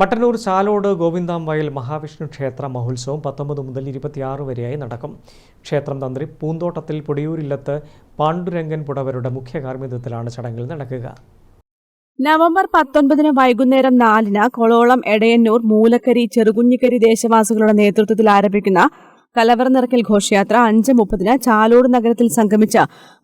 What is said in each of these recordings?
മട്ടന്നൂർ ചാലോട് ഗോവിന്ദാംവയൽ മഹാവിഷ്ണു ക്ഷേത്ര മഹോത്സവം പത്തൊമ്പത് മുതൽ ഇരുപത്തിയാറ് വരെയായി നടക്കും. ക്ഷേത്രം തന്ത്രി പൂന്തോട്ടത്തിൽ പൊടിയൂരില്ലത്ത് പാണ്ഡുരംഗൻ പുടവരുടെ മുഖ്യ കാർമ്മികത്വത്തിലാണ് ചടങ്ങിൽ നടക്കുക. നവംബർ പത്തൊൻപതിന് വൈകുന്നേരം നാലിന് കൊളോളം എടയന്നൂർ മൂലക്കരി ചെറുകുഞ്ഞിക്കരി ദേശവാസികളുടെ നേതൃത്വത്തിൽ ആരംഭിക്കുന്ന കലവറ നിറക്കൽ ഘോഷയാത്ര അഞ്ച് മുപ്പതിന് ചാലോട് നഗരത്തിൽ സംഗമിച്ച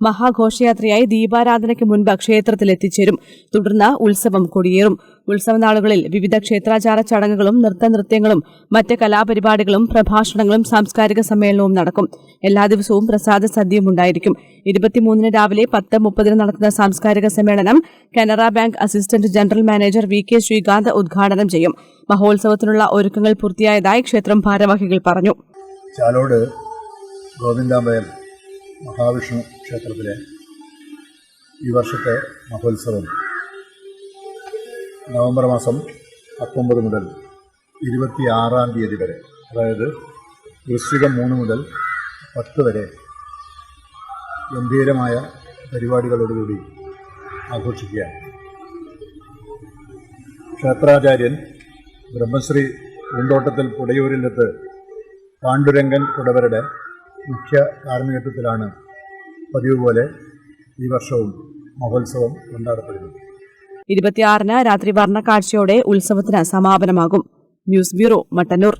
മഹാഘോഷയാത്രയായി ദീപാരാധനയ്ക്ക് മുൻപ് ക്ഷേത്രത്തിൽ എത്തിച്ചേരും. തുടർന്ന് ഉത്സവം കൊടിയേറും. ഉത്സവനാളുകളിൽ വിവിധ ക്ഷേത്രാചാര ചടങ്ങുകളും നൃത്തനൃത്യങ്ങളും മറ്റ് കലാപരിപാടികളും പ്രഭാഷണങ്ങളും സാംസ്കാരിക സമ്മേളനവും നടക്കും. എല്ലാ ദിവസവും പ്രസാദ സദ്യയും ഉണ്ടായിരിക്കും. ഇരുപത്തിമൂന്നിന് രാവിലെ പത്ത് മുപ്പതിന് നടക്കുന്ന സാംസ്കാരിക സമ്മേളനം Canara bank assistant general manager V K Srikanth ഉദ്ഘാടനം ചെയ്യും. മഹോത്സവത്തിനുള്ള ഒരുക്കങ്ങൾ പൂർത്തിയായതായി ക്ഷേത്രം ഭാരവാഹികൾ പറഞ്ഞു. ചാലോട് ഗോവിന്ദാമ്പയൽ മഹാവിഷ്ണു ക്ഷേത്രത്തിലെ ഈ വർഷത്തെ മഹോത്സവം നവംബർ മാസം പത്തൊമ്പത് മുതൽ ഇരുപത്തി ആറാം തീയതി വരെ അതായത് വൃശ്ചികം മൂന്ന് മുതൽ പത്ത് വരെ ഗംഭീരമായ പരിപാടികളോടുകൂടി ആഘോഷിക്കുകയാണ്. ക്ഷേത്രാചാര്യൻ ബ്രഹ്മശ്രീ പൂന്തോട്ടത്തിൽ പുടയൂരിലത്ത് പാണ്ഡുരംഗൻ തുടവരുടെ മുഖ്യ കാർമ്മികത്വത്തിലാണ് പതിവ് പോലെ ഈ വർഷവും മഹോത്സവം കൊണ്ടാടപ്പെടുന്നത്. ഇരുപത്തിയാറിന് രാത്രി വർണക്കാഴ്ചയോടെ ഉത്സവത്തിന് സമാപനമാകും. News bureau Mattannur.